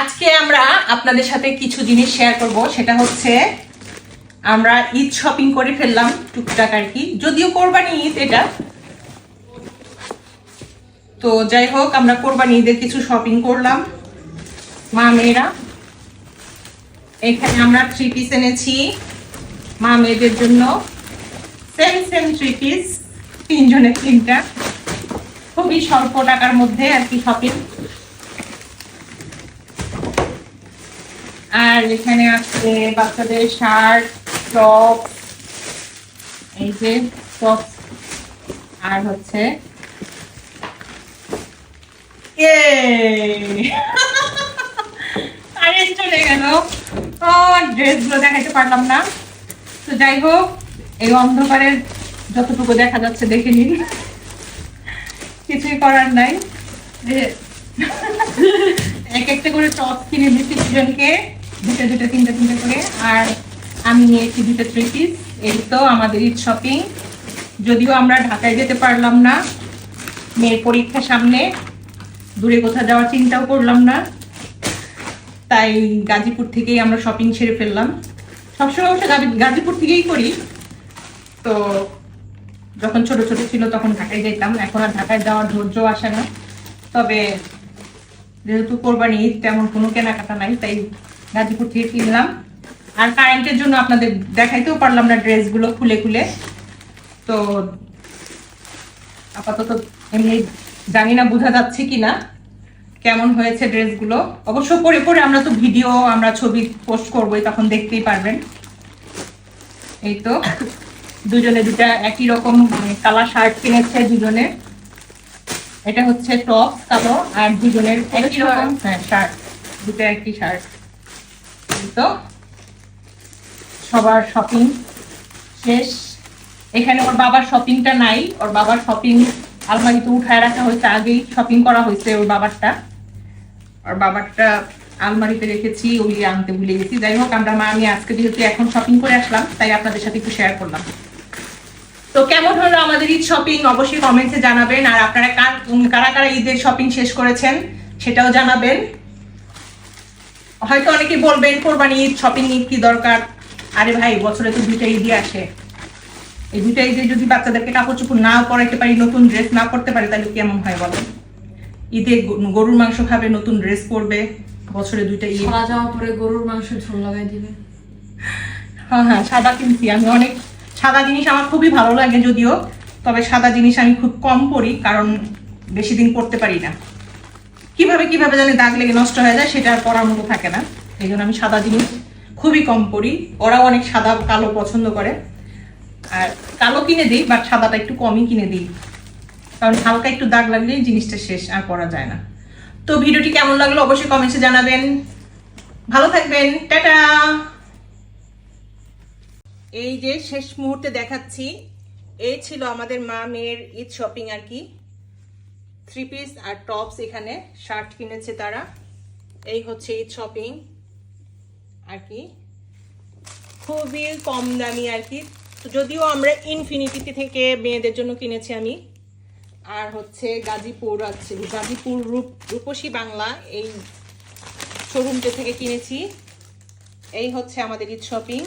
আজকে আমরা আপনাদের সাথে কিছু জিনিস শেয়ার করব। সেটা হচ্ছে, আমরা ঈদ শপিং করে ফেললাম টুকটাক আর কি। যদিও কোরবানি ঈদ এটা। তো যাই হোক, আমরা কোরবানি ঈদের কিছু শপিং করলাম, মা মেয়েরা। এখানে আমরা থ্রি পিস এনেছি মা মেয়েদের জন্য। সেম সেম থ্রি পিস তিনজনের তিনটা। খুবই স্বল্প টাকার মধ্যে আর কি শপিং আর এখানে আছে বাচ্চাদের শার্ট, টপ, এই যে টপ আর হচ্ছে ড্রেসগুলো দেখাতে পারলাম না। তো যাই হোক, এই অন্ধকারের যতটুকু দেখা যাচ্ছে দেখে নিন। কিছুই করার নাই। এক একটা করে টপ কিনে দিচ্ছি দুজনকে। দুটো দুটো, তিনটে তিনটে করে। আর আমি নিয়েছি দুটো থ্রি পিস এই তো আমাদের ঈদ শপিং যদিও আমরা ঢাকায় যেতে পারলাম না, মেয়ের পরীক্ষা সামনে। দূরে কোথাও যাওয়ার চিন্তাও করলাম না। তাই গাজীপুর থেকেই আমরা শপিং সেরে ফেললাম। সবসময় অবশ্য গাজীপুর থেকেই করি। তো যখন ছোট ছোট ছিল তখন ঢাকায় যেতাম। এখন আর ঢাকায় যাওয়ার ধৈর্য আসে না। তবে যেহেতু কোরবানি ঈদ, তেমন কোনো কেনাকাটা নাই, তাই গাজীপুর থেকে কিনলাম। আর কারেন্টের জন্য আপনাদের দেখাইতেও পারলাম না ড্রেসগুলো খুলে খুলে। তো আপাতত এমনি জানি না বোঝা যাচ্ছে কি না কেমন হয়েছে ড্রেসগুলো। অবশ্য পরে পরে আমরা তো ভিডিও আমরা ছবি পোস্ট করবোই তখন দেখতেই পারবেন। এই তো দুজনে দুটা একই রকম কালার শার্ট কিনেছে দুজনে। এটা হচ্ছে টপ কালো আর দুজনের একই রকম হ্যাঁ শার্ট দুটো একই শার্ট। এই তো সবার শপিং শেষ। এখানে ওর বাবার শপিংটা নাই। ওর বাবার শপিং আলমারিতে উঠায় রাখা হয়েছে। আগেই শপিং করা হয়েছে ওর বাবারটা। ওর বাবারটা আলমারিতে রেখেছি ওই আনতে ভুলে গেছি। যাই হোক, আমরা মা, আমি আজকে যেহেতু এখন শপিং করে আসলাম, তাই আপনাদের সাথে একটু শেয়ার করলাম। তো কেমন হলো আমাদের ঈদ শপিং অবশ্যই কমেন্টসে জানাবেন। আর আপনারা কারা কারা ঈদের শপিং শেষ করেছেন, সেটাও জানাবেন। হয়তো অনেকে বলবেন কোরবানি ঈদ শপিং ঈদ কি দরকার? আরে ভাই বছরে তো দুইটা ঈদই আসে। এই দুইটা ঈদে যদি বাচ্চাদেরকে কাপড় চোপড় না পরাইতে পারি নতুন ড্রেস না পরতে পারি তাহলে কেমন হয় বলেন ঈদে গরুর মাংস খাবে নতুন ড্রেস পরবে বছরে দুইটা ঈদ। খাওয়া যাওয়ার পরে গরুর মাংস ঝোল লাগাই দিবে। হ্যাঁ হ্যাঁ সাদা কিনছি আমি অনেক। সাদা জিনিস আমার খুবই ভালো লাগে যদিও তবে সাদা জিনিস আমি খুব কম পরি কারণ বেশি দিন পরতে পারি না। কীভাবে কীভাবে জানি দাগ লেগে নষ্ট হয়ে যায় সেটা আর পরার মতো থাকে না। এই জন্য আমি সাদা জিনিস খুবই কম পরি। ওরাও অনেক সাদা, কালো পছন্দ করে। আর কালো কিনে দিই বাট সাদাটা একটু কমই কিনে দিই। কারণ হালকা একটু দাগ লাগলেই জিনিসটা শেষ, আর পরা যায় না। তো ভিডিওটি কেমন লাগল অবশ্যই কমেন্টসে জানাবেন। ভালো থাকবেন। টাটা! এই যে শেষ মুহূর্তে দেখাচ্ছি, এই ছিল আমাদের মা মেয়ের ঈদ শপিং আর কি। থ্রি পিস আর টপস এখানে শার্ট কিনেছে তারা। এই হচ্ছে ঈদ শপিং আর কি। খুবই কম দামি আর কি। যদিও আমরা ইনফিনিটি থেকে মেয়েদের জন্য কিনেছি আমি। আর হচ্ছে গাজীপুর আছে, গাজীপুর রূপ, রূপসী বাংলা এই শোরুমটা থেকে কিনেছি। এই হচ্ছে আমাদের ঈদ শপিং